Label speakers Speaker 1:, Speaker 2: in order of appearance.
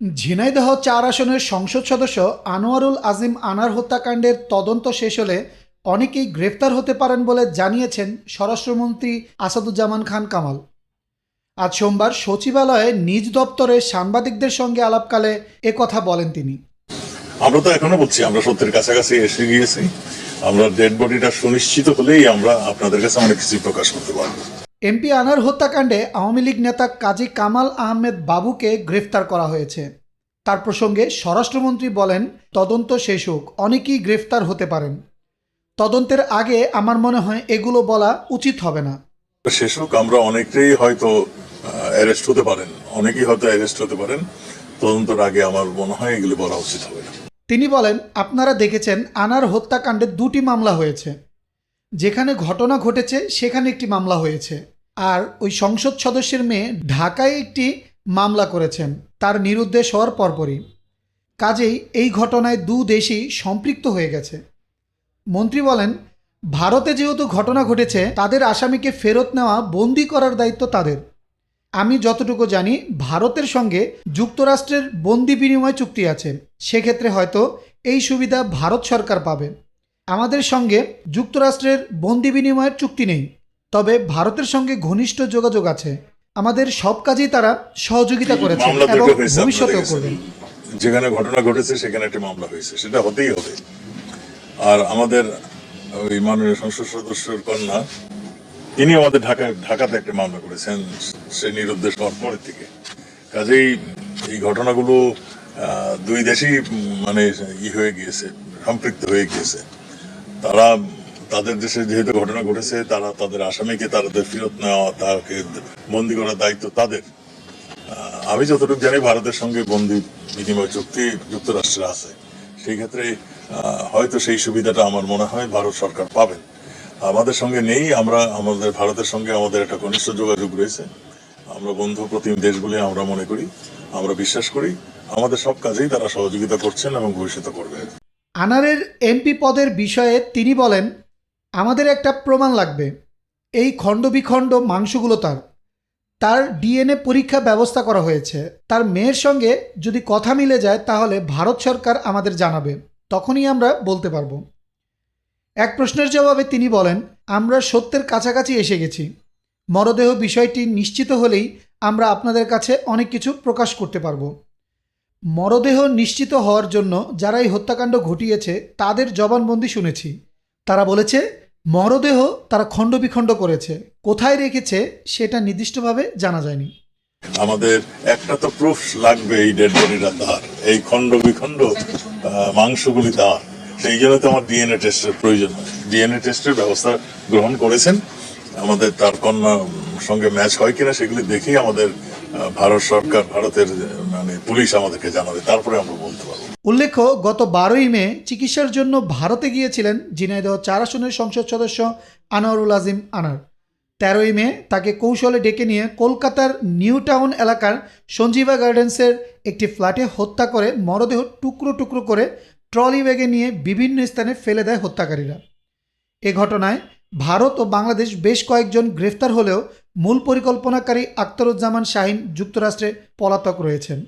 Speaker 1: ঝিনাইদহ চার আসনের সংসদ সদস্য আনোয়ারুল আজিম আনার হত্যাকাণ্ডের তদন্ত শেষ হলে অনেকেই গ্রেফতার হতে পারেন বলে জানিয়েছেন স্বরাষ্ট্রমন্ত্রী আসাদুজ্জামান খান কামাল। আজ সোমবার সচিবালয়ে নিজ দপ্তরে সাংবাদিকদের সঙ্গে আলাপকালে কথা বলেন তিনি।
Speaker 2: আমরা তো এখনও বলছি, আমরা সত্যের কাছাকাছি এসে গিয়েছি। আমরা ডেড বডিটা সুনিশ্চিত হলেই আমরা আপনাদের কাছে অনেক কিছু প্রকাশ করতে পারব।
Speaker 1: এমপি আনার হত্যাকাণ্ডে আওয়ামী লীগ নেতা কাজী কামাল আহমেদ বাবুকে গ্রেফতার করা হয়েছে। তার প্রসঙ্গে স্বরাষ্ট্রমন্ত্রী বলেন তদন্ত শেষ হোক অনেকেই গ্রেফতার হতে পারেন। তদন্তের আগে আমার মনে হয় এগুলো বলা উচিত হবে না।
Speaker 2: শেষ হোক আমরা অনেকেই হয়তো অ্যারেস্ট হতে পারেন। অনেকেই হয়তো অ্যারেস্ট হতে পারেন। তদন্তের আগে আমার মনে হয় এগুলো বলা উচিত হবে না।
Speaker 1: তিনি বলেন আপনারা দেখেছেন আনার হত্যাকাণ্ডে দুটি মামলা হয়েছে। যেখানে ঘটনা ঘটেছে সেখানে একটি মামলা হয়েছে। আর ওই সংসদ সদস্যের মেয়ে ঢাকায় একটি মামলা করেছেন, তার নিরুদ্দেশ হওয়ার পরপরই। কাজেই এই ঘটনায় দু দেশই সম্পৃক্ত হয়ে গেছে। মন্ত্রী বলেন, ভারতে যেহেতু ঘটনা ঘটেছে, তাদের আসামিকে ফেরত নেওয়া বন্দি করার দায়িত্ব তাদের। আমি যতটুকু জানি, ভারতের সঙ্গে যুক্তরাষ্ট্রের বন্দি বিনিময় চুক্তি আছে। সেক্ষেত্রে হয়তো এই সুবিধা ভারত সরকার পাবে। আমাদের সঙ্গে যুক্তরাষ্ট্রের বন্দি বিনিময়ের চুক্তি নেই। তবে ভারতের সঙ্গে ঘনিষ্ঠ যোগাযোগ আছে। আমাদের সব কাজেই তারা সহযোগিতা করেছে এবং ভবিষ্যতেও। করবেন।
Speaker 2: যেখানে ঘটনা ঘটেছে সেখানে একটা মামলা হয়েছে। সেটা হতেই হবে। আর আমাদের ওই মাননীয় সংসদ সদস্যের কন্যা তিনি আমাদের ঢাকা ঢাকাতে একটা মামলা করেছেন সে নিরুদ্দেশ হওয়ার পরের থেকে কাজেই এই ঘটনাগুলো দুই দেশই মানে ই হয়ে গিয়েছে সম্পৃক্ত হয়ে গিয়েছে। তারা তাদের দেশে যেহেতু ঘটনা ঘটেছে, তারা তাদের আসামিকে, তাদের ফেরত নেওয়া, তাকে বন্দি করার দায়িত্ব তাদের। আমি যতটুকু জানি ভারতের সঙ্গে বন্দি বিনিময় চুক্তি যুক্তরাষ্ট্রের আছে। সেই ক্ষেত্রে হয়তো সেই সুবিধাটা আমার মনে হয় ভারত সরকার পাবেন। আমাদের সঙ্গে নেই, আমরা আমাদের, ভারতের সঙ্গে আমাদের একটা ঘনিষ্ঠ যোগাযোগ রয়েছে। আমরা বন্ধু প্রতিম দেশ বলে আমরা মনে করি, আমরা বিশ্বাস করি। আমাদের সব কাজেই তারা সহযোগিতা করছেন এবং ভবিষ্যতে করবেন
Speaker 1: আনারের এমপি পদের বিষয়ে তিনি বলেন আমাদের একটা প্রমাণ লাগবে। এই খণ্ডবিখণ্ড মাংসগুলো তার। তার ডিএনএ পরীক্ষা ব্যবস্থা করা হয়েছে। তার মেয়ের সঙ্গে যদি কথা মিলে যায়, তাহলে ভারত সরকার আমাদের জানাবে। তখনই আমরা বলতে পারব। এক প্রশ্নের জবাবে তিনি বলেন, আমরা সত্যের কাছাকাছি এসে গেছি। মরদেহ বিষয়টি নিশ্চিত হলেই আমরা আপনাদের কাছে অনেক কিছু প্রকাশ করতে পারব। মরদেহ নিশ্চিত হওয়ার জন্য যারা এই হত্যাকাণ্ড ঘটিয়েছে, তাদের জবানবন্দি শুনেছি। তারা বলেছে মরদেহ তারা খণ্ডবিখণ্ড করেছে। কোথায় রেখেছে সেটা নির্দিষ্টভাবে জানা যায়নি।
Speaker 2: আমাদের একটা তো প্রুফ লাগবে এই ডেড বডিটা তার। এই খণ্ড বিখণ্ড মাংসগুলি তার। সেই জন্য তো আমার ডিএনএ টেস্টের প্রয়োজন ডিএনএ টেস্টের ব্যবস্থা গ্রহণ করেছেন। আমাদের তার কন্যা সঙ্গে ম্যাচ হয় কিনা সেগুলি দেখেই আমাদের ভারত সরকার, ভারতের মানে পুলিশ আমাদেরকে জানাবে। তারপরে আমরা বলতে
Speaker 1: উল্লেখ্য, গত বারোই মে চিকিৎসার জন্য ভারতে গিয়েছিলেন ঝিনাইদহ চার আসনের সংসদ সদস্য আনোয়ারুল আজিম আনার। তেরোই মে তাকে কৌশলে ডেকে নিয়ে কলকাতার নিউ টাউন এলাকার সঞ্জীবা গার্ডেন্সের একটি ফ্ল্যাটে হত্যা করে মরদেহ টুকরো টুকরো করে ট্রলি ব্যাগে নিয়ে বিভিন্ন স্থানে ফেলে দেয় হত্যাকারীরা। এ ঘটনায় ভারত ও বাংলাদেশ বেশ কয়েকজন গ্রেফতার হলেও মূল পরিকল্পনাকারী আখতারুজ্জামান শাহিন যুক্তরাষ্ট্রে পলাতক রয়েছেন।